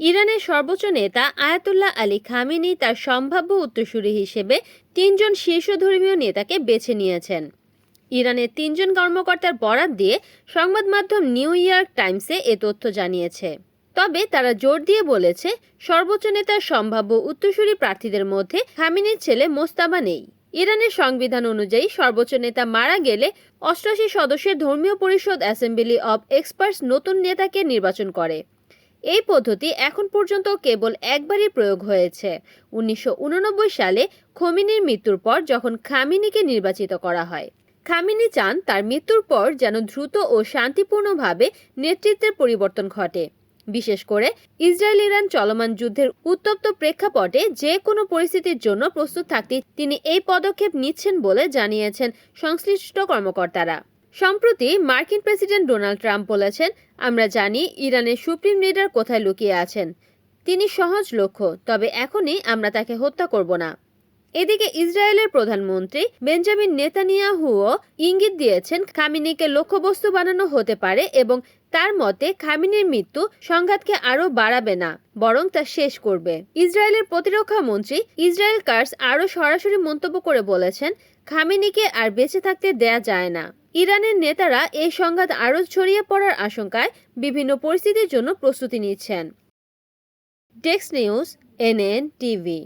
ইরানের সর্বোচ্চ নেতা আয়াতুল্লাহ আলী খামেনি তার সম্ভাব্য উত্তরসূরি হিসেবে তিনজন শীর্ষ ধর্মীয় নেতাকে বেছে নিয়েছেন। ইরানের তিনজন কর্মকর্তার বরাত দিয়ে সংবাদ মাধ্যম নিউ ইয়র্ক টাইমসে এ তথ্য জানিয়েছে। তবে তারা জোর দিয়ে বলেছে, সর্বোচ্চ নেতার সম্ভাব্য উত্তরসূরি প্রার্থীদের মধ্যে খামিনির ছেলে মোস্তাবা নেই। ইরানের সংবিধান অনুযায়ী সর্বোচ্চ নেতা মারা গেলে অষ্টাশি সদস্যের ধর্মীয় পরিষদ অ্যাসেম্বলি অব এক্সপার্টস নতুন নেতাকে নির্বাচন করে। এই পদ্ধতি এখন পর্যন্ত কেবল একবারই প্রয়োগ হয়েছে। উনিশশো উননব্বই সালে খমিনির মৃত্যুর পর যখন খামিনিকে নির্বাচিত করা হয়। খামিনি চান তার মৃত্যুর পর যেন দ্রুত ও শান্তিপূর্ণভাবে নেতৃত্বের পরিবর্তন ঘটে। বিশেষ করে ইসরায়েল ইরান চলমান যুদ্ধের উত্তপ্ত প্রেক্ষাপটে যে কোনো পরিস্থিতির জন্য প্রস্তুত থাকতে তিনি এই পদক্ষেপ নিচ্ছেন বলে জানিয়েছেন সংশ্লিষ্ট কর্মকর্তারা। সম্প্রতি মার্কিন প্রেসিডেন্ট ডোনাল্ড ট্রাম্প বলেছেন, আমরা জানি ইরানের সুপ্রিম লিডার কোথায় লুকিয়ে আছেন। তিনি সহজ লক্ষ্য, তবে এখনই আমরা তাকে হত্যা করব না। এদিকে ইসরায়েলের প্রধানমন্ত্রী বেঞ্জামিন নেতানিয়াহুও ইঙ্গিত দিয়েছেন খামিনিকে লক্ষ্যবস্তু বানানো হতে পারে এবং তার মতে খামিনির মৃত্যু সংঘাতকে আরও বাড়াবে না, বরং তা শেষ করবে। ইসরায়েলের প্রতিরক্ষা মন্ত্রী ইসরায়েল কার্স আরও সরাসরি মন্তব্য করে বলেছেন, খামিনিকে আর বেঁচে থাকতে দেয়া যায় না। ইরানের নেতারা এই সংঘাত আরও ছড়িয়ে পড়ার আশঙ্কায় বিভিন্ন পরিস্থিতির জন্য প্রস্তুতি নিচ্ছেন। Desk news, NN TV.